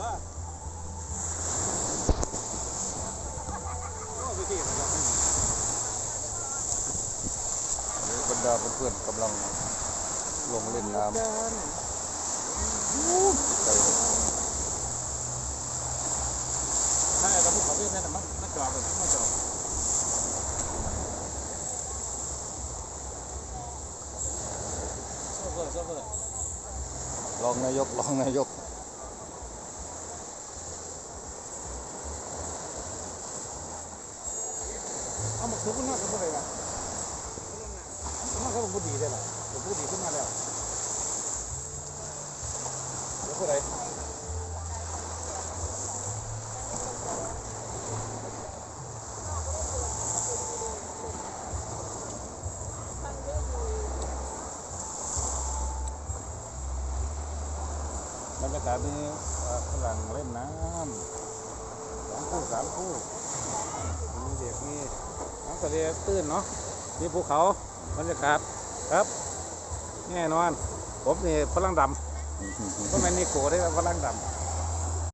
ตัวโอ้พี่ที่มันจะไม่มีอันนี้บรรดาเพื่อนๆกำลังลงเล่นน้ำไกลเลยถ้าไอ้กระพุ้งเขาเรียกนั่นน่ะมันมันจอดเลยมันจอดโซเฟอร์โซเฟอร์รองนายกรองนายก เอามาทุบมันน่าจะเป็นอะไรวะมันก็เป็นผู้ดีได้หรอเป็นผู้ดีขึ้นมาแล้วเดี๋ยวผู้ใดบรรยากาศนี้เอ่อฝรั่งเล่นน้ำสองคู่สามคู่ ทะเลตื้นเนาะมีภูเขาบรรยากาศครับ แน่นอน ผมนี่ฝรั่งดำก็แมนนิโก้ได้ฝรั่งดำ